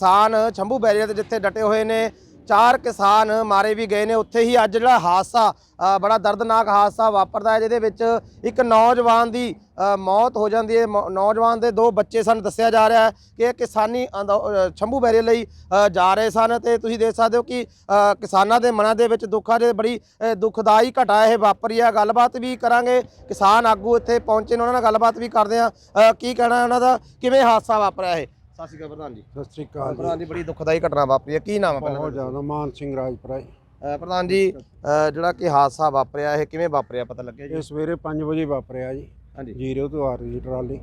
ਕਿਸਾਨ ਛੰਭੂ ਬੈਰੀਅਰ ਤੇ ਜਿੱਥੇ ਡਟੇ ਹੋਏ ਨੇ ਚਾਰ ਕਿਸਾਨ ਮਾਰੇ ਵੀ ਗਏ ਨੇ। ਉੱਥੇ ਹੀ ਅੱਜ ਜਿਹੜਾ ਹਾਦਸਾ ਬੜਾ ਦਰਦਨਾਕ ਹਾਦਸਾ ਵਾਪਰਦਾ ਹੈ ਜਿਹਦੇ ਵਿੱਚ ਇੱਕ ਨੌਜਵਾਨ ਦੀ ਮੌਤ ਹੋ ਜਾਂਦੀ ਹੈ। ਮੌ- ਨੌਜਵਾਨ ਦੇ ਦੋ ਬੱਚੇ ਸਨ ਦੱਸਿਆ ਜਾ ਰਿਹਾ ਹੈ ਕਿ ਇਹ ਕਿਸਾਨੀ ਅੰਦੋ- ਅ, ਛੰਭੂ ਬੈਰੀਅਰ ਲਈ ਜਾ ਰਹੇ ਸਨ ਤੇ ਤੁਸੀਂ ਦੇਖ ਸਕਦੇ ਹੋ ਕਿ ਕਿਸਾਨਾਂ ਦੇ ਮਨਾਂ ਦੇ ਵਿੱਚ ਦੁੱਖਾਂ ਦੇ ਬੜੀ ਅ, ਦੁਖਦਾਈ ਘਟਾ ਇਹ ਵਾਪਰੀ ਹੈ। ਗੱਲਬਾਤ ਵੀ ਕਰਾਂਗੇ। ਕਿਸਾਨ ਆਗੂ ਇੱਥੇ ਪਹੁੰਚੇ ਨੇ ਉਹਨਾਂ ਨਾਲ ਗੱਲਬਾਤ ਵੀ ਕਰਦੇ ਆ ਕੀ ਕਹਿਣਾ ਉਹਨਾਂ ਦਾ? ਕਿਵੇਂ ਹਾਦਸਾ ਵਾਪਰਿਆ ਇਹ? ਸਤਿ ਸ਼੍ਰੀ ਅਕਾਲ ਪ੍ਰਧਾਨ ਜੀ। ਸਤਿ ਸ੍ਰੀ ਅਕਾਲ ਪ੍ਰਧਾਨ ਜੀ ਬੜੀ ਦੁਖਦਾਈ ਘਟਨਾ ਵਾਪਰੀ ਹੈ। ਕੀ ਨਾਮ ਹੈ ਪਹਿਲਾਂ? ਬਹੁਤ ਜ਼ਿਆਦਾ ਮਾਨ ਸਿੰਘ ਰਾਜਪੁਰਾ ਜੀ। ਅਹ ਪ੍ਰਧਾਨ ਜੀ ਅਹ ਜਿਹੜਾ ਕਿ ਹਾਦਸਾ ਵਾਪਰਿਆ ਇਹ ਕਿਵੇਂ ਵਾਪਰਿਆ ਪਤਾ ਲੱਗਿਆ ਜੀ? ਇਹ ਸਵੇਰੇ 5 ਵਜੇ ਵਾਪਰਿਆ ਜੀ। ਹਾਂਜੀ। ਜੀਰੋ ਤੋਂ ਆ ਰਹੀ ਸੀ ਟਰਾਲੀ।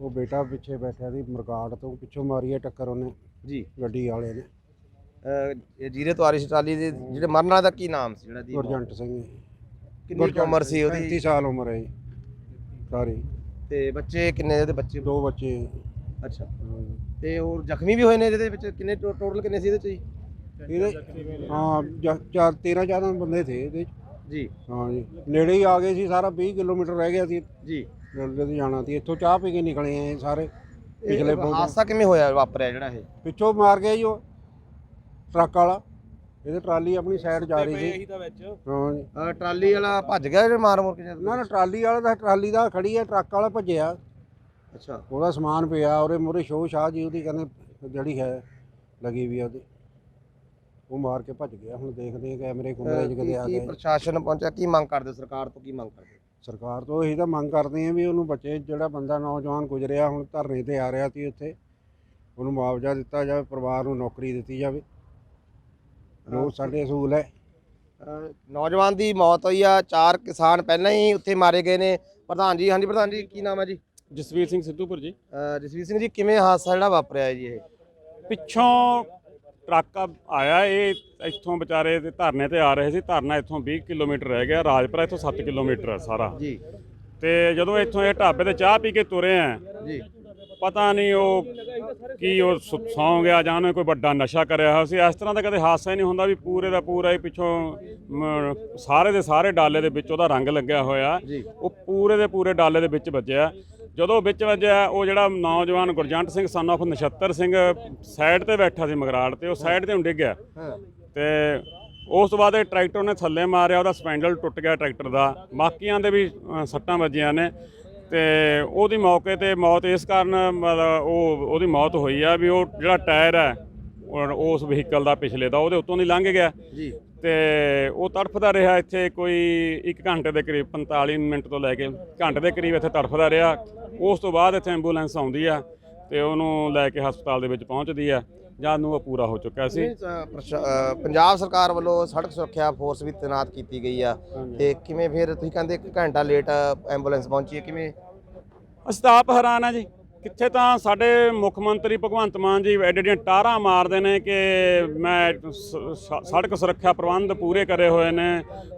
ਉਹ ਬੇਟਾ ਪਿੱਛੇ ਬੈਠਿਆ ਸੀ ਮਰਗਾੜ ਤੋਂ। ਪਿੱਛੋਂ ਮਾਰੀ ਹੈ ਟੱਕਰ ਉਹਨੇ ਜੀ। ਗੱਡੀ ਵਾਲੇ ਨੇ। ਅਹ ਇਹ ਜੀਰੇ ਤੋਂ ਆ ਰਹੀ ਸੀ ਟਰਾਲੀ ਦੇ ਜਿਹੜੇ ਮਰਨ ਵਾਲੇ ਦਾ ਕੀ ਨਾਮ ਸੀ ਜਿਹੜਾ ਦੀ ਗੁਰਜੰਟ ਸਿੰਘ ਜੀ। ਕਿੰਨੀ ਕੁ ਉਮਰ ਸੀ 35 ਉਹਦੀ ਸਾਲ ਉਮਰ ਹੈ ਜੀ। ਸਾਰੀ। ਤੇ ਬੱਚੇ ਕਿੰਨੇ ਉਹਦੇ ਬੱਚੇ? ਦੋ ਬੱਚੇ। ਅੱਛਾ। ਤੇ ਹੋਰ ਜ਼ਖਮੀ ਵੀ ਹੋਏ ਨੇ ਜਿਹਦੇ ਵਿੱਚ? ਕਿੰਨੇ ਟੋਟਲ ਕਿੰਨੇ ਸੀ ਇਹਦੇ ਚ ਜੀ? ਇਹਦੇ ਹਾਂ ਜ- ਚਾਰ 13 14 ਬੰਦੇ ਥੇ ਇਹਦੇ 'ਚ। ਜੀ। ਹਾਂ ਜੀ। ਨੇੜੇ ਹੀ ਆ ਗਏ ਸੀ ਸਾਰਾ 20 ਕਿਲੋਮੀਟਰ ਰਹਿ ਗਿਆ ਸੀ। ਜੀ। ਰੇਲਵੇ ਤੇ ਜਾਣਾ ਸੀ। ਇੱਥੋਂ ਚਾਹ ਪੀ ਕੇ ਨਿਕਲੇ ਆ ਇਹ ਸਾਰੇ। ਪਿਛਲੇ ਪਿਛਲੇ ਬਹੁਤ- ਹਾਦਸਾ ਕਿਵੇਂ ਹੋਇਆ ਵਾਪਰਿਆ ਜਿਹੜਾ ਇਹ? ਪਿੱਛੋਂ ਮਾਰ ਗਿਆ ਜੀ ਉਹ। ਟਰੱਕ ਵਾਲਾ। ਇਹਦੇ ਟਰਾਲੀ ਆਪਣੀ ਸਾਈਡ ਜਾ ਰਹੀ ਸੀ। ਹਾਂ ਜੀ। ਟਰਾਲੀ ਵਾਲਾ ਭੱਜ ਗਿਆ ਜਿਹੜਾ ਮਾਰ ਮੁਰ ਕੇ ਜਦ? ਨਾ ਨਾ ਟਰਾਲੀ ਵਾਲਾ ਦਾ ਟਰਾਲੀ ਦਾ ਖੜੀ ਹੈ ਟਰੱਕ ਵਾਲਾ ਭੱਜਿਆ। ਅੱਛਾ। ਉਹਦਾ ਸਮਾਨ ਪਿਆ ਉਹਦੇ ਮੂਹਰੇ ਸ਼ੋਅ ਸ਼ਾਹ ਜੀ ਉਹਦੀ ਕਹਿੰਦੇ ਜਿਹੜੀ ਹੈ ਲੱਗੀ ਵੀ ਆ ਉਹਦੀ। ਉਹ ਮਾਰ ਕੇ ਭੱਜ ਗਿਆ ਹੁਣ ਦੇਖਦੇ ਆ ਕੈਮਰੇ ਕੁਮਰੇ 'ਚ ਕਦੇ ਆ ਕੀ ਗਏ। ਪ੍ਰਸ਼ਾਸਨ ਪਹੁੰਚਿਆ ਕੀ ਮੰਗ ਕਰਦੇ? ਸਰਕਾਰ ਤੋਂ ਕੀ ਮੰਗ ਕਰਦੇ? ਸਰਕਾਰ ਤੋਂ ਇਹੀ ਤਾਂ ਮੰਗ ਕਰਦੇ ਆ ਵੀ ਉਹਨੂੰ ਬੱਚੇ ਜਿਹੜਾ ਬੰਦਾ ਨੌਜਵਾਨ ਗੁਜ਼ਰਿਆ ਹੁਣ ਧਰਨੇ ਤੇ ਆ ਰਿਹਾ ਸੀ ਉੱਥੇ ਉਹਨੂੰ ਮੁਆਵਜ਼ਾ ਦਿੱਤਾ ਜਾਵੇ ਪਰਿਵਾਰ ਨੂੰ ਨੌਕਰੀ ਦਿੱਤੀ ਜਾਵੇ। ਜੋ ਸਾਡੇ ਅਸੂਲ ਹੈ। ਅਹ ਨੌਜਵਾਨ ਦੀ ਮੌਤ ਹੋਈ ਆ ਚਾਰ ਕਿਸਾਨ ਪਹਿਲਾਂ ਹੀ ਉੱਥੇ ਮਾਰੇ ਗਏ ਨੇ। ਪ੍ਰਧਾਨ ਜੀ ਹਾਂਜੀ ਪ੍ਰਧਾਨ ਜੀ ਕੀ ਨਾਮ ਹੈ ਜੀ? ਜਸਵੀਰ ਸਿੰਘ ਸਿੱਧੂਪੁਰ ਜੀ। ਅਹ ਜਸਵੀਰ ਸਿੰਘ ਜੀ ਕਿਵੇਂ ਹਾਦਸਾ ਜਿਹੜਾ ਵਾਪਰਿਆ ਹੈ ਜੀ ਇਹ? ਪਿੱਛੋਂ ਟਰੱਕ ਆ- ਆਇਆ ਇਹ ਇੱਥੋਂ ਵਿਚਾਰੇ ਤੇ ਧਰਨੇ ਤੇ ਆ ਰਹੇ ਸੀ। ਧਰਨਾ ਇੱਥੋਂ 20 ਕਿਲੋਮੀਟਰ ਰਹਿ ਗਿਆ ਰਾਜਪੁਰਾ ਇੱਥੋਂ 7 ਕਿਲੋਮੀਟਰ ਹੈ ਸਾਰਾ। ਜੀ। ਤੇ ਜਦੋਂ ਇੱਥੋਂ ਇਹ ਢਾਬੇ ਤੇ ਚਾਹ ਪੀ ਕੇ ਤੁਰੇ ਆ ਜੀ। ਪਤਾ ਨਹੀਂ ਉਹ ਕੀ ਉਹ ਸੁ- ਸੌਂ ਗਿਆ ਜਾਂ ਉਹਨੇ ਕੋਈ ਵੱਡਾ ਨਸ਼ਾ ਕਰਿਆ ਹੋਇਆ ਸੀ। ਇਸ ਤਰ੍ਹਾਂ ਦਾ ਕਦੇ ਹਾਦਸਾ ਹੀ ਨਹੀਂ ਹੁੰਦਾ ਵੀ ਪੂਰੇ ਦਾ ਪੂਰਾ ਹੀ ਪਿੱਛੋਂ ਮ, ਸਾਰੇ ਦੇ ਸਾਰੇ ਡਾਲੇ ਦੇ ਵਿੱਚ ਉਹਦਾ ਰੰਗ ਲੱਗਿਆ ਹੋਇਆ। ਜੀ। ਉਹ ਪੂਰੇ ਦੇ ਪੂਰੇ ਡਾਲੇ ਦੇ ਵਿੱਚ ਵੱਜਿਆ। ਜਦੋਂ ਵਿੱਚ ਵੱਜਿਆ ਉਹ ਜਿਹੜਾ ਨੌਜਵਾਨ Gurjant Singh son of Nachhattar Singh side ਤੇ ਬੈਠਾ ਸੀ ਮਗਰਾੜ ਤੇ ਉਹ ਸਾਈਡ ਤੇ ਹੁਣ ਡਿੱਗ ਗਿਆ। ਤੇ ਉਸ ਤੋਂ ਬਾਅਦ ਇਹ ਟਰੈਕਟਰ ਨੇ ਥੱਲੇ ਮਾਰਿਆ ਉਹਦਾ ਸਪੈਂਡਲ ਟੁੱਟ ਗਿਆ ਟਰੈਕਟਰ ਦਾ। ਬਾਕੀਆਂ ਦੇ ਵੀ ਸੱਟਾਂ ਵੱਜੀਆਂ ਨੇ। ਤੇ ਉਹਦੀ ਮੌਕੇ ਤੇ ਮੌਤ ਇਸ ਕਾਰਨ ਉਹ ਉਹਦੀ ਮੌਤ ਹੋਈ ਆ ਵੀ ਉਹ ਜਿਹੜਾ ਟਾਇਰ ਹੈ ਉਹ- ਉਸ ਵਹੀਕਲ ਦਾ ਪਿਛਲੇ ਦਾ ਉਹਦੇ ਉੱਤੋਂ ਦੀ ਲੰਘ ਗਿਆ। ਜੀ। ਤੇ ਉਹ ਤੜਫਦਾ ਰਿਹਾ ਇੱਥੇ ਕੋਈ 1 ਘੰਟੇ ਦੇ ਕਰੀਬ 45 ਮਿੰਟ ਤੋਂ ਲੈ ਕੇ ਘੰਟੇ ਦੇ ਕਰੀਬ ਇੱਥੇ ਤੜਫਦਾ ਰਿਹਾ। ਉਸ ਤੋਂ ਬਾਅਦ ਇੱਥੇ ਐਂਬੂਲੈਂਸ ਆਉਂਦੀ ਆ ਤੇ ਉਹਨੂੰ ਲੈ ਕੇ ਹਸਪਤਾਲ ਦੇ ਵਿੱਚ ਪਹੁੰਚਦੀ ਆ। ਜਦ ਨੂੰ ਉਹ ਪੂਰਾ ਹੋ ਚੁੱਕਾ ਸੀ। ਪੰਜਾਬ ਸਰਕਾਰ ਵੱਲੋਂ ਸੜਕ ਸੁਰੱਖਿਆ ਫੋਰਸ ਵੀ ਤਾਇਨਾਤ ਕੀਤੀ ਗਈ ਆ। ਤੇ ਕਿਵੇਂ ਫਿਰ ਤੁਸੀਂ ਕਹਿੰਦੇ ਇੱਕ ਘੰਟਾ ਲੇਟ ਐਂਬੂਲੈਂਸ ਪਹੁੰਚੀ ਹੈ ਕਿਵੇਂ? ਅਸੀਂ ਤਾਂ ਆਪ ਹੈਰਾਨ ਆ ਜੀ। ਕਿੱਥੇ ਤਾਂ ਸਾਡੇ ਮੁੱਖ ਮੰਤਰੀ ਭਗਵੰਤ ਮਾਨ ਜੀ ਐਡੇ ਐਡੀਆਂ ਟਾਰਾਂ ਮਾਰਦੇ ਨੇ ਕਿ ਮੈਂ ਸੜਕ ਸੁਰੱਖਿਆ ਪ੍ਰਬੰਧ ਪੂਰੇ ਕਰੇ ਹੋਏ ਨੇ।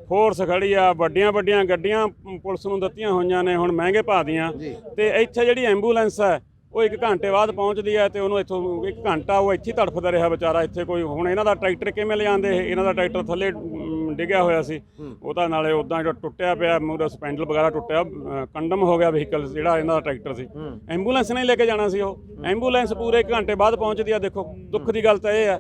ਫੋਰਸ ਖੜੀ ਆ ਵੱਡੀਆਂ ਵੱਡੀਆਂ ਗੱਡੀਆਂ ਪੁਲਿਸ ਨੂੰ ਦਿੱਤੀਆਂ ਹੋਈਆਂ ਨੇ ਹੁਣ ਮਹਿੰਗੇ ਭਾਅ ਦੀਆਂ। ਤੇ ਇੱਥੇ ਜਿਹੜੀ ਐਂਬੂਲੈਂਸ ਹੈ ਉਹ ਇੱਕ ਘੰਟੇ ਬਾਅਦ ਪਹੁੰਚਦੀ ਹੈ ਤੇ ਉਹਨੂੰ ਇੱਥੋਂ ਇੱਕ ਘੰਟਾ ਉਹ ਇੱਥੇ ਤੜਫਦਾ ਰਿਹਾ ਵਿਚਾਰਾ। ਇੱਥੇ ਕੋਈ ਹੁਣ ਇਹਨਾਂ ਦਾ ਟਰੈਕਟਰ ਕਿਵੇਂ ਲਿਆਂਦੇ? ਇਹ? ਇਹਨਾਂ ਦਾ ਟਰੈਕਟਰ ਥੱਲੇ ਡਿੱਗਿਆ ਹੋਇਆ ਸੀ। ਹੂੰ। ਉਹਦਾ ਨਾਲੇ ਉਦਾਂ ਜਿਹੜਾ ਟੁੱਟਿਆ ਪਿਆ ਮੂਹਰੇ ਸਪੈਂਡਲ ਵਗੈਰਾ ਟੁੱਟਿਆ ਕੰਡਮ ਹੋ ਗਿਆ ਵਹੀਕਲ ਜਿਹੜਾ ਇਹਨਾਂ ਦਾ ਟਰੈਕਟਰ ਸੀ। ਹੂੰ। ਐਂਬੂਲੈਂਸ ਨਹੀਂ ਲੈ ਕੇ ਜਾਣਾ ਸੀ ਉਹ। ਐਂਬੂਲੈਂਸ ਪੂਰੇ ਘੰਟੇ ਬਾਅਦ ਪਹੁੰਚਦੀ ਆ ਦੇਖੋ ਦੁੱਖ ਦੀ ਗੱਲ ਤਾਂ ਇਹ ਆ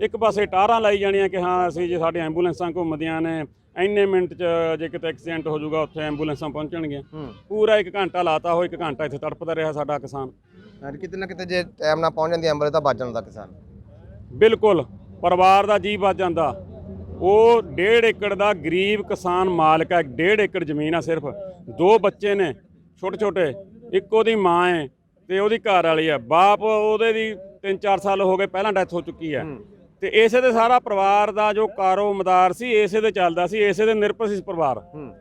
ਇੱਕ ਪਾਸੇ ਟਾਰਾਂ ਲਾਈ ਜਾਣੀਆਂ ਕਿ ਹਾਂ ਅਸੀਂ ਜੇ ਸਾਡੀਆਂ ਐਂਬੂਲੈਂਸਾਂ ਘੁੰਮਦੀਆਂ ਨੇ ਇੰਨੇ ਮਿੰਟ 'ਚ ਜੇ ਕਿਤੇ ਐਕਸੀਡੈਂਟ ਹੋ ਜਾਊਗਾ ਉੱਥੇ ਐਂਬੂਲੈਂਸਾਂ ਪਹੁੰਚਣਗੀਆਂ। ਹੂੰ। ਪੂਰਾ ਇੱਕ ਘੰਟਾ ਲਾਤਾ ਉਹ ਇੱਕ ਘੰਟਾ ਇੱਥੇ ਤੜਪਦਾ ਰਿਹਾ ਸਾਡਾ ਕਿਸਾਨ। ਯਾਨੀ ਕਿਤੇ ਨਾ ਕਿਤੇ ਜੇ ਟਾਈਮ ਨਾਲ ਪਹੁੰਚ ਜਾਂਦੀ ਐਂਬੂਲੈਂਸ ਤਾਂ ਬਚ ਜਾਂਦਾ ਕਿਸਾਨ। ਬਿਲਕੁਲ ਪਰਿਵਾਰ ਦਾ ਜੀ ਬਚ ਜਾਂਦਾ। ਉਹ ਡੇਢ ਏਕੜ ਦਾ ਗਰੀਬ ਕਿਸਾਨ ਮਾਲਕ ਹੈ ਡੇਢ ਏਕੜ ਜ਼ਮੀਨ ਆ ਸਿਰਫ। ਦੋ ਬੱਚੇ ਨੇ ਛੋਟੇ ਛੋਟੇ ਇੱਕ ਉਹਦੀ ਮਾਂ ਹੈ ਤੇ ਉਹਦੀ ਘਰ ਵਾਲੀ ਆ ਬਾਪ ਉਹਦੇ ਦੀ 3-4 ਸਾਲ ਹੋ ਗਏ ਪਹਿਲਾਂ ਡੈਥ ਹੋ ਚੁੱਕੀ ਹੈ। ਹੂੰ। ਤੇ ਇਸੇ ਦੇ ਸਾਰਾ ਪਰਿਵਾਰ ਦਾ ਜੋ ਕਾਰੋਮਦਾਰ ਸੀ ਇਸੇ ਦੇ ਚੱਲਦਾ ਸੀ ਇਸੇ ਦੇ ਨਿਰਭਰ ਸੀ ਪਰਿਵਾਰ। ਹੂੰ।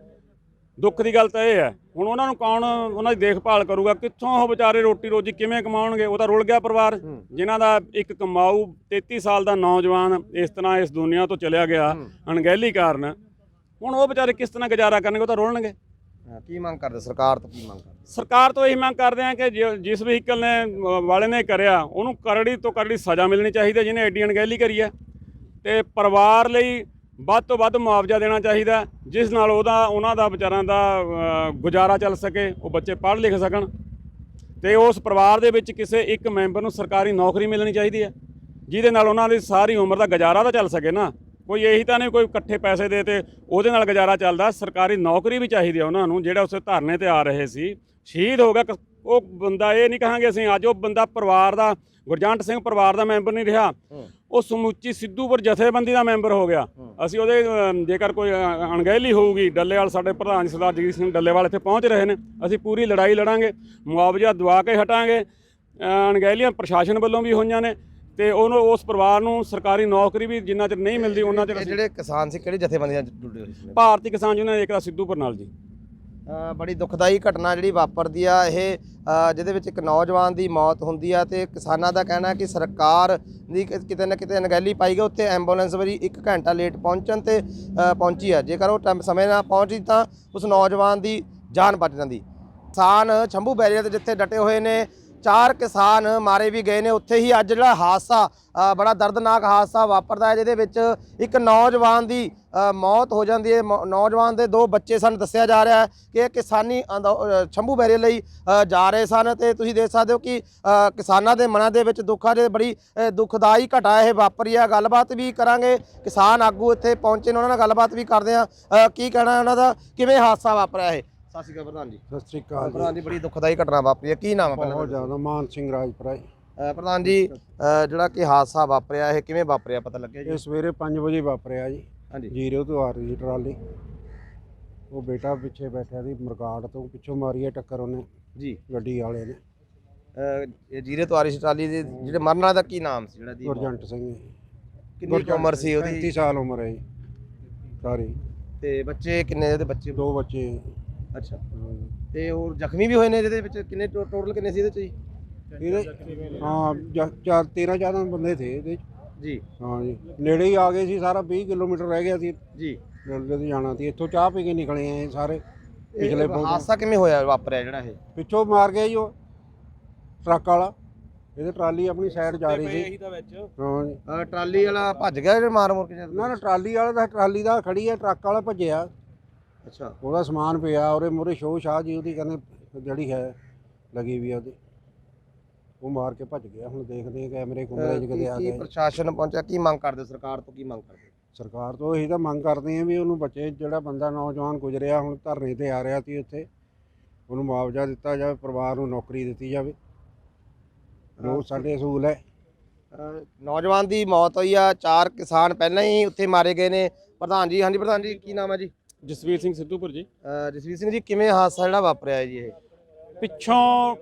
ਦੁੱਖ ਦੀ ਗੱਲ ਤਾਂ ਇਹ ਹੈ। ਹੁਣ ਉਹਨਾਂ ਨੂੰ ਕੌਣ ਉਹਨਾਂ ਦੀ ਦੇਖਭਾਲ ਕਰੂਗਾ? ਕਿੱਥੋਂ ਉਹ ਵਿਚਾਰੇ ਰੋਟੀ ਰੋਜੀ ਕਿਵੇਂ ਕਮਾਉਣਗੇ? ਉਹ ਤਾਂ ਰੁਲ ਗਿਆ ਪਰਿਵਾਰ। ਜਿਨ੍ਹਾਂ ਦਾ ਇੱਕ ਕਮਾਊ 33 ਸਾਲ ਦਾ ਨੌਜਵਾਨ ਇਸ ਤਰ੍ਹਾਂ ਇਸ ਦੁਨੀਆ ਤੋਂ ਚਲਿਆ ਗਿਆ। ਅਣਗਹਿਲੀ ਕਾਰਨ। ਹੁਣ ਉਹ ਵਿਚਾਰੇ ਕਿਸ ਤਰ੍ਹਾਂ ਗੁਜ਼ਾਰਾ ਕਰਨਗੇ ਉਹ ਤਾਂ ਰੁਲਣਗੇ। ਕੀ ਮੰਗ ਕਰਦੇ? ਸਰਕਾਰ ਤੋਂ ਕੀ ਮੰਗ ਕਰਦੇ? ਸਰਕਾਰ ਤੋਂ ਇਹੀ ਮੰਗ ਕਰਦੇ ਆ ਕਿ ਜਿਸ ਵਹੀਕਲ ਨੇ ਵਾਲੇ ਨੇ ਕਰਿਆ ਉਹਨੂੰ ਕਰੜੀ ਤੋਂ ਕਰੜੀ ਸਜ਼ਾ ਮਿਲਣੀ ਚਾਹੀਦੀ ਹੈ ਜਿਹਨੇ ਐਡੀ ਅਣਗਹਿਲੀ ਕਰੀ ਹੈ। ਤੇ ਪਰਿਵਾਰ ਲਈ ਵੱਧ ਤੋਂ ਵੱਧ ਮੁਆਵਜ਼ਾ ਦੇਣਾ ਚਾਹੀਦਾ ਜਿਸ ਨਾਲ ਉਹਦਾ, ਉਹਨਾਂ ਦਾ ਵਿਚਾਰਾਂ ਦਾ ਗੁਜ਼ਾਰਾ ਚੱਲ ਸਕੇ, ਉਹ ਬੱਚੇ ਪੜ੍ਹ ਲਿਖ ਸਕਣ। ਤੇ ਉਸ ਪਰਿਵਾਰ ਦੇ ਵਿੱਚ ਕਿਸੇ ਇੱਕ ਮੈਂਬਰ ਨੂੰ ਸਰਕਾਰੀ ਨੌਕਰੀ ਮਿਲਣੀ ਚਾਹੀਦੀ ਹੈ, ਜਿਹਦੇ ਨਾਲ ਉਹਨਾਂ ਦੀ ਸਾਰੀ ਉਮਰ ਦਾ ਗੁਜ਼ਾਰਾ ਤਾਂ ਚੱਲ ਸਕੇ ਨਾ। ਕੋਈ ਇਹੀ ਤਾਂ ਨਹੀਂ ਕੋਈ ਇਕੱਠੇ ਪੈਸੇ ਦੇ ਤੇ ਉਹਦੇ ਨਾਲ ਗੁਜ਼ਾਰਾ ਚੱਲਦਾ, ਸਰਕਾਰੀ ਨੌਕਰੀ ਵੀ ਚਾਹੀਦੀ ਹੈ ਉਹਨਾਂ ਨੂੰ, ਜਿਹੜਾ ਉਸੇ ਧਰਨੇ ਤੇ ਆ ਰਹੇ ਸੀ। ਸ਼ਹੀਦ ਹੋ ਗਿਆ, ਕ- ਉਹ ਬੰਦਾ ਇਹ ਨਹੀਂ ਕਹਾਂਗੇ ਅਸੀਂ, ਅੱਜ ਉਹ ਬੰਦਾ ਪਰਿਵਾਰ ਦਾ, ਗੁਰਜੰਟ ਸਿੰਘ ਪਰਿਵਾਰ ਦਾ ਮੈਂਬਰ ਨਹੀਂ ਰਿਹਾ। ਉਹ ਸਮੁੱਚੀ ਸਿੱਧੂਪੁਰ ਜਥੇਬੰਦੀ ਦਾ ਮੈਂਬਰ ਹੋ ਗਿਆ। ਅਸੀਂ ਉਹਦੇ ਅਮ, ਜੇਕਰ ਕੋਈ ਅ, ਅਣਗਹਿਲੀ ਹੋਊਗੀ ਡੱਲੇਵਾਲ ਸਾਡੇ ਪ੍ਰਧਾਨ ਸਰਦਾਰ ਜਗਜੀਤ ਸਿੰਘ ਡੱਲੇਵਾਲ ਇੱਥੇ ਪਹੁੰਚ ਰਹੇ ਨੇ। ਅਸੀਂ ਪੂਰੀ ਲੜਾਈ ਲੜਾਂਗੇ ਮੁਆਵਜ਼ਾ ਦਵਾ ਕੇ ਹਟਾਂਗੇ। ਅ, ਅਣਗਹਿਲੀਆਂ ਪ੍ਰਸ਼ਾਸਨ ਵੱਲੋਂ ਵੀ ਹੋਈਆਂ ਨੇ ਤੇ ਉਹਨੂੰ ਉਸ ਪਰਿਵਾਰ ਨੂੰ ਸਰਕਾਰੀ ਨੌਕਰੀ ਵੀ ਜਿੰਨਾ ਚਿਰ ਨਹੀਂ ਮਿਲਦੀ ਉਹਨਾਂ ਚਿਰ ਇਹ ਅਸੀਂ ਜਿਹੜੇ ਕਿਸਾਨ ਸੀ ਕਿਹੜੀ ਜਥੇਬੰਦੀਆਂ ਨਾਲ ਜੁੜੇ ਹੋਏ ਸੀ? ਭਾਰਤੀ ਕਿਸਾਨ ਯੂਨੀਅਨ ਏਕਤਾ ਸਿੱਧੂਪੁਰ ਨਾਲ ਜੀ। ਅ, ਬੜੀ ਦੁਖਦਾਈ ਘਟਨਾ ਜਿਹੜੀ ਵਾਪਰਦੀ ਆ ਇਹ ਜਿਹਦੇ ਵਿੱਚ ਇੱਕ ਨੌਜਵਾਨ ਦੀ ਮੌਤ ਹੁੰਦੀ ਆ ਤੇ ਕਿਸਾਨਾਂ ਦਾ ਕਹਿਣਾ ਕਿ ਸਰਕਾਰ ਦੀ ਕਿ- ਕਿਤੇ ਨਾ ਕਿਤੇ ਅਣਗਹਿਲੀ ਪਾਈ ਗਈ, ਉੱਥੇ ਐਂਬੂਲੈਂਸ ਵਾਰੀ 1 ਘੰਟਾ ਲੇਟ ਪਹੁੰਚਣ ਤੇ ਪਹੁੰਚੀ ਆ। ਜੇਕਰ ਉਹ ਟਾਈਮ ਸਮੇਂ ਨਾਲ ਪਹੁੰਚੀ ਤਾਂ ਉਸ ਨੌਜਵਾਨ ਦੀ ਜਾਨ ਬਚ ਜਾਂਦੀ। ਕਿਸਾਨ ਛੰਭੂ ਬੈਰੀਅਰ ਤੇ ਜਿੱਥੇ ਡਟੇ ਹੋਏ ਨੇ ਚਾਰ ਕਿਸਾਨ ਮਾਰੇ ਵੀ ਗਏ ਨੇ। ਉੱਥੇ ਹੀ ਅੱਜ ਜਿਹੜਾ ਹਾਦਸਾ ਬੜਾ ਦਰਦਨਾਕ ਹਾਦਸਾ ਵਾਪਰਦਾ ਹੈ ਜਿਹਦੇ ਵਿੱਚ ਇੱਕ ਨੌਜਵਾਨ ਦੀ ਮੌਤ ਹੋ ਜਾਂਦੀ ਹੈ। ਮੌ- ਨੌਜਵਾਨ ਦੇ ਦੋ ਬੱਚੇ ਸਨ। ਦੱਸਿਆ ਜਾ ਰਿਹਾ ਹੈ ਕਿ ਇਹ ਕਿਸਾਨੀ ਅੰਦੋ- ਅ, ਸ਼ੰਭੂ ਲਈ ਜਾ ਰਹੇ ਸਨ ਤੇ ਤੁਸੀਂ ਦੇਖ ਸਕਦੇ ਹੋ ਕਿ ਕਿਸਾਨਾਂ ਦੇ ਮਨਾਂ ਦੇ ਵਿੱਚ ਦੁੱਖਾਂ ਦੇ ਬੜੀ ਦੁਖਦਾਈ ਘਟਾ ਇਹ ਵਾਪਰੀ ਆ ਗੱਲਬਾਤ ਵੀ ਕਰਾਂਗੇ। ਕਿਸਾਨ ਆਗੂ ਇੱਥੇ ਪਹੁੰਚੇ ਨੇ। ਉਹਨਾਂ ਨਾਲ ਗੱਲਬਾਤ ਵੀ ਕਰਦੇ ਆ ਕੀ ਕਹਿਣਾ ਉਹਨਾਂ ਦਾ? ਕਿਵੇਂ ਹਾਦਸਾ ਵਾਪਰਿਆ ਇਹ? ਸਤਿ ਸ਼੍ਰੀ ਅਕਾਲ ਪ੍ਰਧਾਨ ਜੀ। ਸਤਿ ਸ੍ਰੀ ਅਕਾਲ ਪ੍ਰਧਾਨ ਜੀ ਬੜੀ ਦੁਖਦਾਈ ਘਟਨਾ ਵਾਪਰੀ ਹੈ। ਕੀ ਨਾਮ ਹੈ ਪਹਿਲਾਂ ਬਹੁਤ ਜ਼ਿਆਦਾ ਮਾਨ ਸਿੰਘ ਰਾਜਪੁਰਾ ਜੀ। ਪ੍ਰਧਾਨ ਜੀ ਜਿਹੜਾ ਕਿ ਹਾਦਸਾ ਵਾਪਰਿਆ ਇਹ ਕਿਵੇਂ ਵਾਪਰਿਆ ਪਤਾ ਲੱਗਿਆ ਜੀ? ਇਹ ਸਵੇਰੇ 5 ਵਜੇ ਵਾਪਰਿਆ ਜੀ। ਹਾਂਜੀ। ਜੀਰੋ ਤੋਂ ਆ ਰਹੀ ਸੀ ਟਰਾਲੀ। ਉਹ ਬੇਟਾ ਪਿੱਛੇ ਬੈਠਿਆ ਸੀ ਮਰਗਾੜ ਤੋਂ। ਪਿੱਛੋਂ ਮਾਰੀ ਹੈ ਟੱਕਰ ਉਹਨੇ। ਜੀ। ਗੱਡੀ ਵਾਲੇ ਨੇ। ਇਹ ਜੀਰੇ ਤੋਂ ਆ ਰਹੀ ਸੀ ਟਰਾਲੀ ਦੇ ਜਿਹੜੇ ਮਰਨ ਵਾਲੇ ਦਾ ਕੀ ਨਾਮ ਸੀ ਜਿਹੜਾ ਦੀ ਗੁਰਜੰਟ ਸਿੰਘ ਜੀ। ਕਿੰਨੀ ਕੁ ਉਮਰ ਸੀ 35 ਉਹਦੀ? ਸਾਲ ਉਮਰ ਹੈ ਜੀ। ਸਾਰੀ। ਤੇ ਬੱਚੇ ਕਿੰਨੇ ਉਹਦੇ ਬੱਚੇ ਦੋ ਬੱਚੇ। ਅੱਛਾ। ਤੇ ਹੋਰ ਜ਼ਖਮੀ ਵੀ ਹੋਏ ਨੇ ਜਿਹਦੇ ਵਿੱਚ ਕਿੰਨੇ ਟੋਟਲ ਕਿੰਨੇ ਸੀ ਇਹਦੇ ਚ ਜੀ? ਇਹਦੇ ਹਾਂ ਜਾਂ- ਚਾਰ 13 14 ਬੰਦੇ ਥੇ ਇਹਦੇ 'ਚ। ਜੀ। ਹਾਂ ਜੀ। ਨੇੜੇ ਹੀ ਆ ਗਏ ਸੀ ਸਾਰਾ 20 ਕਿਲੋਮੀਟਰ ਰਹਿ ਗਿਆ ਸੀ। ਜੀ। ਰੇਲਵੇ ਤੇ ਜਾਣਾ ਸੀ। ਇੱਥੋਂ ਚਾਹ ਪੀ ਕੇ ਨਿਕਲੇ ਆ ਇਹ ਸਾਰੇ ਪਿਛਲੇ ਇਹ ਬਹੁਤ ਹਾਦਸਾ ਕਿਵੇਂ ਹੋਇਆ ਵਾਪਰਿਆ ਜਿਹੜਾ ਇਹ? ਪਿੱਛੋਂ ਮਾਰ ਗਿਆ ਜੀ ਉਹ। ਟਰੱਕ ਵਾਲਾ। ਇਹਦੇ ਟਰਾਲੀ ਆਪਣੀ ਸਾਈਡ ਜਾ ਰਹੀ ਸੀ। ਹਾਂ ਜੀ। ਅ, ਟਰਾਲੀ ਵਾਲਾ ਭੱਜ ਗਿਆ ਜਿਹੜੇ ਮਾਰ ਮੁਰ ਕੇ ਜਦ? ਨਾ ਨਾ ਟਰਾਲੀ ਵਾਲਾ ਦਾ ਟਰਾਲੀ ਦਾ ਖੜੀ ਹੈ ਟਰੱਕ ਵਾਲਾ ਭੱਜਿਆ। ਅੱਛਾ। ਉਹਦਾ ਸਮਾਨ ਪਿਆ ਉਹਦੇ ਮੂਹਰੇ ਸ਼ੋਅ ਸ਼ਾਹ ਜੀ ਉਹਦੀ ਕਹਿੰਦੇ ਜਿਹੜੀ ਹੈ ਲੱਗੀ ਵੀ ਆ ਉਹਦੀ। ਉਹ ਮਾਰ ਕੇ ਭੱਜ ਗਿਆ ਹੁਣ ਦੇਖਦੇ ਆ ਕੈਮਰੇ ਕੁਮਰੇ 'ਚ ਕੀ ਕਿਤੇ ਆ ਕੀ ਗਏ। ਪ੍ਰਸ਼ਾਸਨ ਪਹੁੰਚਿਆ ਕੀ ਮੰਗ ਕਰਦੇ ਸਰਕਾਰ ਤੋਂ ਕੀ ਮੰਗ ਕਰਦੇ? ਸਰਕਾਰ ਤੋਂ ਇਹੀ ਤਾਂ ਮੰਗ ਕਰਦੇ ਆ ਵੀ ਉਹਨੂੰ ਬੱਚੇ ਜਿਹੜਾ ਬੰਦਾ ਨੌਜਵਾਨ ਗੁਜ਼ਰਿਆ ਹੁਣ ਧਰਨੇ ਤੇ ਆ ਰਿਹਾ ਸੀ ਉੱਥੇ ਉਹਨੂੰ ਮੁਆਵਜ਼ਾ ਦਿੱਤਾ ਜਾਵੇ ਪਰਿਵਾਰ ਨੂੰ ਨੌਕਰੀ ਦਿੱਤੀ ਜਾਵੇ। ਰੋਜ਼ ਸਾਡੇ ਅਸੂਲ ਹੈ। ਨੌਜਵਾਨ ਦੀ ਮੌਤ ਹੋਈ ਆ ਚਾਰ ਕਿਸਾਨ ਪਹਿਲਾਂ ਹੀ ਉੱਥੇ ਮਾਰੇ ਗਏ ਨੇ। ਪ੍ਰਧਾਨ ਜੀ ਹਾਂਜੀ ਪ੍ਰਧਾਨ ਜੀ ਕੀ ਨਾਮ ਹੈ ਜੀ? ਜਸਵੀਰ ਸਿੰਘ ਸਿੱਧੂਪੁਰ ਜੀ। ਜਸਵੀਰ ਸਿੰਘ ਜੀ ਕਿਵੇਂ ਹਾਦਸਾ ਜਿਹੜਾ ਵਾਪਰਿਆ ਹੈ ਜੀ ਇਹ? ਪਿੱਛੋਂ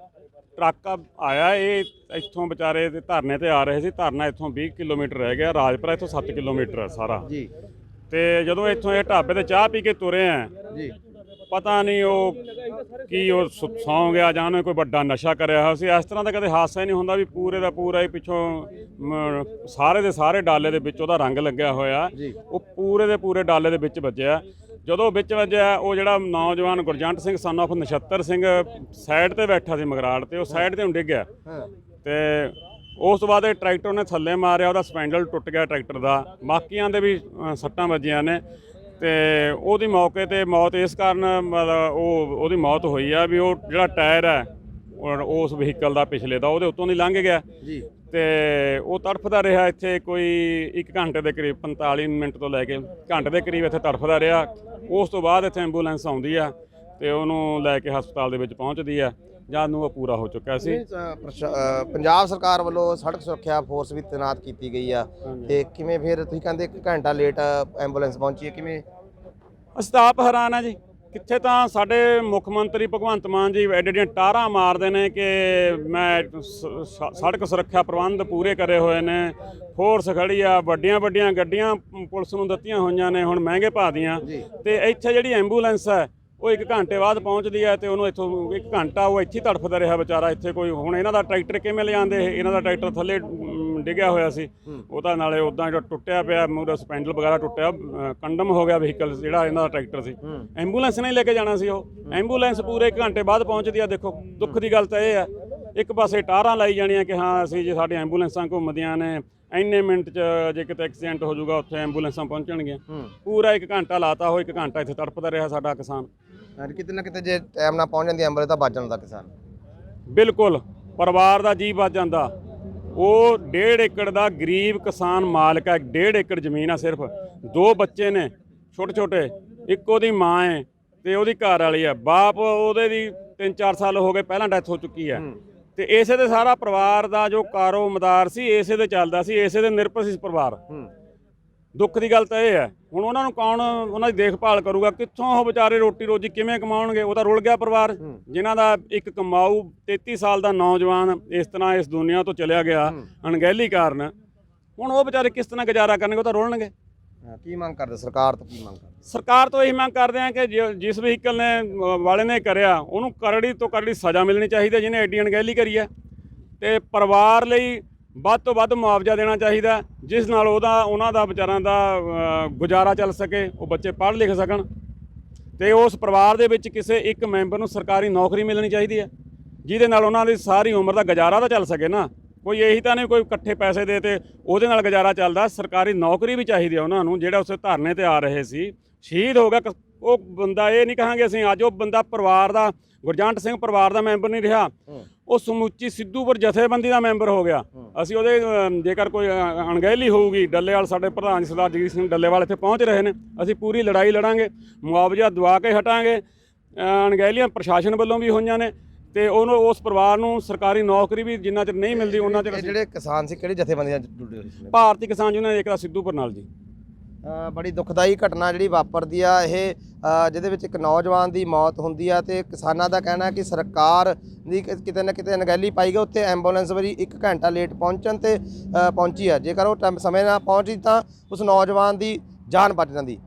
ਟਰੱਕ ਆ- ਆਇਆ ਇਹ ਇੱਥੋਂ ਵਿਚਾਰੇ ਤੇ ਧਰਨੇ ਤੇ ਆ ਰਹੇ ਸੀ। ਧਰਨਾ ਇੱਥੋਂ 20 ਕਿਲੋਮੀਟਰ ਰਹਿ ਗਿਆ। ਰਾਜਪੁਰਾ ਇੱਥੋਂ 7 ਕਿਲੋਮੀਟਰ ਹੈ ਸਾਰਾ। ਜੀ। ਤੇ ਜਦੋਂ ਇੱਥੋਂ ਇਹ ਢਾਬੇ ਤੇ ਚਾਹ ਪੀ ਕੇ ਤੁਰੇ ਆ ਜੀ। ਪਤਾ ਨਹੀਂ ਉਹ ਕੀ ਉਹ ਸੁ- ਸੌਂ ਗਿਆ ਜਾਂ ਉਹਨੇ ਕੋਈ ਵੱਡਾ ਨਸ਼ਾ ਕਰਿਆ ਹੋਇਆ ਸੀ। ਇਸ ਤਰ੍ਹਾਂ ਦਾ ਕਦੇ ਹਾਦਸਾ ਹੀ ਨਹੀਂ ਹੁੰਦਾ ਵੀ ਪੂਰੇ ਦਾ ਪੂਰਾ ਹੀ ਪਿੱਛੋਂ ਮ, ਸਾਰੇ ਦੇ ਸਾਰੇ ਡਾਲੇ ਦੇ ਵਿੱਚ ਉਹਦਾ ਰੰਗ ਲੱਗਿਆ ਹੋਇਆ। ਜੀ। ਉਹ ਪੂਰੇ ਦੇ ਪੂਰੇ ਡਾਲੇ ਦੇ ਵਿੱਚ ਵੱਜਿਆ। ਜਦੋਂ ਵਿੱਚ ਵੱਜਿਆ ਉਹ ਜਿਹੜਾ ਨੌਜਵਾਨ Gurjant Singh son of Nachhattar Singh side ਤੇ ਬੈਠਾ ਸੀ ਮਗਰਾੜ ਤੇ ਉਹ ਸਾਈਡ ਤੇ ਹੁਣ ਡਿੱਗ ਗਿਆ। ਤੇ ਉਸ ਤੋਂ ਬਾਅਦ ਇਹ ਟਰੈਕਟਰ ਨੇ ਥੱਲੇ ਮਾਰਿਆ ਉਹਦਾ ਸਪੈਂਡਲ ਟੁੱਟ ਗਿਆ ਟਰੈਕਟਰ ਦਾ। ਬਾਕੀਆਂ ਦੇ ਵੀ ਸੱਟਾਂ ਵੱਜੀਆਂ ਨੇ। ਤੇ ਉਹਦੀ ਮੌਕੇ ਤੇ ਮੌਤ ਇਸ ਕਾਰਨ ਉਹ ਉਹਦੀ ਮੌਤ ਹੋਈ ਆ ਵੀ ਉਹ ਜਿਹੜਾ ਟਾਇਰ ਹੈ ਉਸ ਵਹੀਕਲ ਦਾ ਪਿਛਲੇ ਦਾ ਉਹਦੇ ਉੱਤੋਂ ਦੀ ਲੰਘ ਗਿਆ। ਜੀ। ਤੇ ਉਹ ਤੜਫਦਾ ਰਿਹਾ ਇੱਥੇ ਕੋਈ 1 ਘੰਟੇ ਦੇ ਕਰੀਬ 45 ਮਿੰਟ ਤੋਂ ਲੈ ਕੇ ਘੰਟੇ ਦੇ ਕਰੀਬ ਇੱਥੇ ਤੜਫਦਾ ਰਿਹਾ। ਉਸ ਤੋਂ ਬਾਅਦ ਇੱਥੇ ਐਂਬੂਲੈਂਸ ਆਉਂਦੀ ਆ ਤੇ ਉਹਨੂੰ ਲੈ ਕੇ ਹਸਪਤਾਲ ਦੇ ਵਿੱਚ ਪਹੁੰਚਦੀ ਆ। ਜਦ ਨੂੰ ਉਹ ਪੂਰਾ ਹੋ ਚੁੱਕਾ ਸੀ। ਪੰਜਾਬ ਸਰਕਾਰ ਵੱਲੋਂ ਸੜਕ ਸੁਰੱਖਿਆ ਫੋਰਸ ਵੀ ਤੈਨਾਤ ਕੀਤੀ ਗਈ ਆ। ਤੇ ਕਿਵੇਂ ਫਿਰ ਤੁਸੀਂ ਕਹਿੰਦੇ ਇੱਕ ਘੰਟਾ ਲੇਟ ਐਂਬੂਲੈਂਸ ਪਹੁੰਚੀ ਹੈ ਕਿਵੇਂ? ਅਸੀਂ ਤਾਂ ਆਪ ਹੈਰਾਨ ਆ ਜੀ। ਕਿੱਥੇ ਤਾਂ ਸਾਡੇ ਮੁੱਖ ਮੰਤਰੀ ਭਗਵੰਤ ਮਾਨ ਜੀ ਐਡੇ ਐਡੀਆਂ ਟਾਰਾਂ ਮਾਰਦੇ ਨੇ ਕਿ ਮੈਂ ਸੜਕ ਸੁਰੱਖਿਆ ਪ੍ਰਬੰਧ ਪੂਰੇ ਕਰੇ ਹੋਏ ਨੇ। ਫੋਰਸ ਖੜੀ ਆ ਵੱਡੀਆਂ ਵੱਡੀਆਂ ਗੱਡੀਆਂ ਪੁਲਿਸ ਨੂੰ ਦਿੱਤੀਆਂ ਹੋਈਆਂ ਨੇ ਹੁਣ ਮਹਿੰਗੇ ਭਾਅ ਦੀਆਂ। ਤੇ ਇੱਥੇ ਜਿਹੜੀ ਐਂਬੂਲੈਂਸ ਹੈ ਉਹ ਇੱਕ ਘੰਟੇ ਬਾਅਦ ਪਹੁੰਚਦੀ ਹੈ ਤੇ ਉਹਨੂੰ ਇੱਥੋਂ ਇੱਕ ਘੰਟਾ ਉਹ ਇੱਥੇ ਤੜਫਦਾ ਰਿਹਾ ਵਿਚਾਰਾ। ਇੱਥੇ ਕੋਈ ਹੁਣ ਇਹਨਾਂ ਦਾ ਟਰੈਕਟਰ ਕਿਵੇਂ ਲਿਆਂਦੇ ਇਹ? ਇਹਨਾਂ ਦਾ ਟਰੈਕਟਰ ਥੱਲੇ ਡਿੱਗਿਆ ਹੋਇਆ ਸੀ। ਉਹ ਤਾਂ ਨਾਲੇ ਉਦਾਂ ਜਿਹੜਾ ਟੁੱਟਿਆ ਪਿਆ ਮੂਰੇ ਸਪੈਂਡਲ ਵਗੈਰਾ ਟੁੱਟਿਆ ਕੰਡਮ ਹੋ ਗਿਆ ਵਹੀਕਲ ਜਿਹੜਾ ਇਹਨਾਂ ਦਾ ਟਰੈਕਟਰ ਸੀ। ਐਂਬੂਲੈਂਸ ਨਹੀਂ ਲੈ ਕੇ ਜਾਣਾ ਸੀ ਉਹ। ਐਂਬੂਲੈਂਸ ਪੂਰੇ ਘੰਟੇ ਬਾਅਦ ਪਹੁੰਚਦੀ ਆ ਦੇਖੋ ਦੁੱਖ ਦੀ ਗੱਲ ਤਾਂ ਇਹ ਆ ਇੱਕ ਪਾਸੇ ਟਾਰਾਂ ਲਾਈ ਜਾਣੀਆਂ ਕਿ ਹਾਂ ਅਸੀਂ ਜੇ ਸਾਡੀਆਂ ਐਂਬੂਲੈਂਸਾਂ ਘੁੰਮਦੀਆਂ ਨੇ ਇੰਨੇ ਮਿੰਟ 'ਚ ਜੇ ਕਿਤੇ ਐਕਸੀਡੈਂਟ ਹੋ ਜਾਊਗਾ ਉੱਥੇ ਐਂਬੂਲੈਂਸਾਂ ਪਹੁੰਚਣਗੀਆਂ। ਪੂਰਾ ਇੱਕ ਘੰਟਾ ਲਾਤਾ ਹੋ ਇੱਕ ਘੰਟਾ ਇੱਥੇ ਤੜਪਦਾ ਰਿਹਾ ਸਾਡਾ ਕਿਸਾਨ। ਕਿਤੇ ਨਾ ਕਿਤੇ ਜੇ ਟਾਈਮ ਨਾਲ ਪਹੁੰਚ ਜਾਂਦੀ ਐਂਬੂਲੈਂਸ ਤਾਂ ਬਚ ਜਾਂਦਾ ਕਿਸਾਨ। ਬਿਲਕੁਲ ਪਰਿਵਾਰ ਦਾ ਜੀ ਬਚ ਜਾਂਦਾ। ਉਹ ਡੇਢ ਏਕੜ ਦਾ ਗਰੀਬ ਕਿਸਾਨ ਮਾਲਕ ਹੈ ਡੇਢ ਏਕੜ ਜ਼ਮੀਨ ਆ ਸਿਰਫ। ਦੋ ਬੱਚੇ ਨੇ ਛੋਟੇ ਛੋਟੇ ਇੱਕ ਉਹਦੀ ਮਾਂ ਹੈ ਤੇ ਉਹਦੀ ਘਰ ਵਾਲੀ ਹੈ। ਬਾਪ ਉਹਦੇ ਦੀ 3-4 ਸਾਲ ਹੋ ਗਏ ਪਹਿਲਾਂ ਡੈਥ ਹੋ ਚੁੱਕੀ ਹੈ। ਤੇ ਇਸੇ ਦੇ ਸਾਰਾ ਪਰਿਵਾਰ ਦਾ ਜੋ ਕਾਰੋਮਦਾਰ ਸੀ ਇਸੇ ਦੇ ਚੱਲਦਾ ਸੀ ਇਸੇ ਦੇ ਨਿਰਭਰ ਸੀ ਪਰਿਵਾਰ ਦੁੱਖ ਦੀ ਗੱਲ ਤਾਂ ਇਹ ਹੈ। ਹੁਣ ਉਹਨਾਂ ਨੂੰ ਕੌਣ ਉਹਨਾਂ ਦੀ ਦੇਖਭਾਲ ਕਰੂਗਾ? ਕਿੱਥੋਂ ਉਹ ਵਿਚਾਰੇ ਰੋਟੀ ਰੋਜੀ ਕਿਵੇਂ ਕਮਾਉਣਗੇ? ਉਹ ਤਾਂ ਰੁਲ ਗਿਆ ਪਰਿਵਾਰ। ਜਿਨ੍ਹਾਂ ਦਾ ਇੱਕ ਕਮਾਊ 33 ਸਾਲ ਦਾ ਨੌਜਵਾਨ ਇਸ ਤਰ੍ਹਾਂ ਇਸ ਦੁਨੀਆ ਤੋਂ ਚਲਿਆ ਗਿਆ ਅਣਗਹਿਲੀ ਕਾਰਨ। ਹੁਣ ਉਹ ਵਿਚਾਰੇ ਕਿਸ ਤਰ੍ਹਾਂ ਗੁਜ਼ਾਰਾ ਕਰਨਗੇ ਉਹ ਤਾਂ ਰੁਲਣਗੇ। ਕੀ ਮੰਗ ਕਰਦੇ? ਸਰਕਾਰ ਤੋਂ ਕੀ ਮੰਗ ਕਰਦੇ? ਸਰਕਾਰ ਤੋਂ ਇਹੀ ਮੰਗ ਕਰਦੇ ਆ ਕਿ ਜਿਸ ਵਹੀਕਲ ਨੇ ਵਾਲੇ ਨੇ ਕਰਿਆ ਉਹਨੂੰ ਕਰੜੀ ਤੋਂ ਕਰੜੀ ਸਜ਼ਾ ਮਿਲਣੀ ਚਾਹੀਦੀ ਹੈ ਜਿਹਨੇ ਐਡੀ ਅਣਗਹਿਲੀ ਕਰੀ ਹੈ। ਤੇ ਪਰਿਵਾਰ ਲਈ ਵੱਧ ਤੋਂ ਵੱਧ ਮੁਆਵਜ਼ਾ ਦੇਣਾ ਚਾਹੀਦਾ ਜਿਸ ਨਾਲ ਉਹਦਾ ਉਹਨਾਂ ਦਾ ਵਿਚਾਰਾਂ ਦਾ ਗੁਜ਼ਾਰਾ ਚੱਲ ਸਕੇ, ਉਹ ਬੱਚੇ ਪੜ੍ਹ ਲਿਖ ਸਕਣ। ਤੇ ਉਸ ਪਰਿਵਾਰ ਦੇ ਵਿੱਚ ਕਿਸੇ ਇੱਕ ਮੈਂਬਰ ਨੂੰ ਸਰਕਾਰੀ ਨੌਕਰੀ ਮਿਲਣੀ ਚਾਹੀਦੀ ਹੈ, ਜਿਹਦੇ ਨਾਲ ਉਹਨਾਂ ਦੀ ਸਾਰੀ ਉਮਰ ਦਾ ਗੁਜ਼ਾਰਾ ਤਾਂ ਚੱਲ ਸਕੇ ਨਾ। ਕੋਈ ਇਹੀ ਤਾਂ ਨਹੀਂ ਕੋਈ ਇਕੱਠੇ ਪੈਸੇ ਦੇ ਤੇ ਉਹਦੇ ਨਾਲ ਗੁਜ਼ਾਰਾ ਚੱਲਦਾ, ਸਰਕਾਰੀ ਨੌਕਰੀ ਵੀ ਚਾਹੀਦੀ ਹੈ ਉਹਨਾਂ ਨੂੰ, ਜਿਹੜਾ ਉਸੇ ਧਰਨੇ ਤੇ ਆ ਰਹੇ ਸੀ। ਸ਼ਹੀਦ ਹੋ ਗਿਆ ਕ- ਉਹ ਬੰਦਾ ਇਹ ਨਹੀਂ ਕਹਾਂਗੇ ਅਸੀਂ ਅੱਜ ਉਹ ਬੰਦਾ ਪਰਿਵਾਰ ਦਾ ਗੁਰਜੰਟ ਸਿੰਘ ਪਰਿਵਾਰ ਦਾ ਮੈਂਬਰ ਨਹੀਂ ਰਿਹਾ। ਉਹ ਸਮੁੱਚੀ ਸਿੱਧੂਪੁਰ ਜਥੇਬੰਦੀ ਦਾ ਮੈਂਬਰ ਹੋ ਗਿਆ। ਅਸੀਂ ਉਹਦੇ ਜੇਕਰ ਕੋਈ ਅ, ਅਣਗਹਿਲੀ ਹੋਊਗੀ ਡੱਲੇਵਾਲ ਸਾਡੇ ਪ੍ਰਧਾਨ ਸਰਦਾਰ ਜਗਜੀਤ ਸਿੰਘ ਡੱਲੇਵਾਲ ਇੱਥੇ ਪਹੁੰਚ ਰਹੇ ਨੇ। ਅਸੀਂ ਪੂਰੀ ਲੜਾਈ ਲੜਾਂਗੇ ਮੁਆਵਜ਼ਾ ਦਵਾ ਕੇ ਹਟਾਂਗੇ। ਅ, ਅਣਗਹਿਲੀਆਂ ਪ੍ਰਸ਼ਾਸਨ ਵੱਲੋਂ ਵੀ ਹੋਈਆਂ ਨੇ ਤੇ ਉਹਨੂੰ ਉਸ ਪਰਿਵਾਰ ਨੂੰ ਸਰਕਾਰੀ ਨੌਕਰੀ ਵੀ ਜਿੰਨਾ ਚਿਰ ਨਹੀਂ ਮਿਲਦੀ ਉਹਨਾਂ ਚਿਰ ਇਹ ਅਸੀਂ ਜਿਹੜੇ ਕਿਸਾਨ ਸੀ ਕਿਹੜੀ ਜਥੇਬੰਦੀਆਂ ਜੁੜੇ ਹੋਏ ਸੀ? ਭਾਰਤੀ ਕਿਸਾਨ ਯੂਨੀਅਨ ਏਕਤਾ ਸਿੱਧੂਪੁਰ ਨਾਲ ਜੀ। ਬੜੀ ਦੁਖਦਾਈ ਘਟਨਾ ਜਿਹੜੀ ਵਾਪਰਦੀ ਆ, ਇਹ ਜਿਹਦੇ ਵਿੱਚ ਇੱਕ ਨੌਜਵਾਨ ਦੀ ਮੌਤ ਹੁੰਦੀ ਆ ਤੇ ਕਿਸਾਨਾਂ ਦਾ ਕਹਿਣਾ ਹੈ ਕਿ ਸਰਕਾਰ ਦੀ ਕਿ- ਕਿਤੇ ਨਾ ਕਿਤੇ ਅਣਗਹਿਲੀ ਪਾਈ ਗਈ, ਉੱਥੇ ਐਂਬੂਲੈਂਸ ਵਾਰੀ 1 ਘੰਟਾ ਲੇਟ ਪਹੁੰਚਣ ਤੇ ਪਹੁੰਚੀ ਆ। ਜੇਕਰ ਉਹ ਟਾਈਮ ਸਮੇਂ ਨਾਲ ਪਹੁੰਚੀ ਤਾਂ ਉਸ ਨੌਜਵਾਨ ਦੀ ਜਾਨ ਬਚ ਜਾਂਦੀ।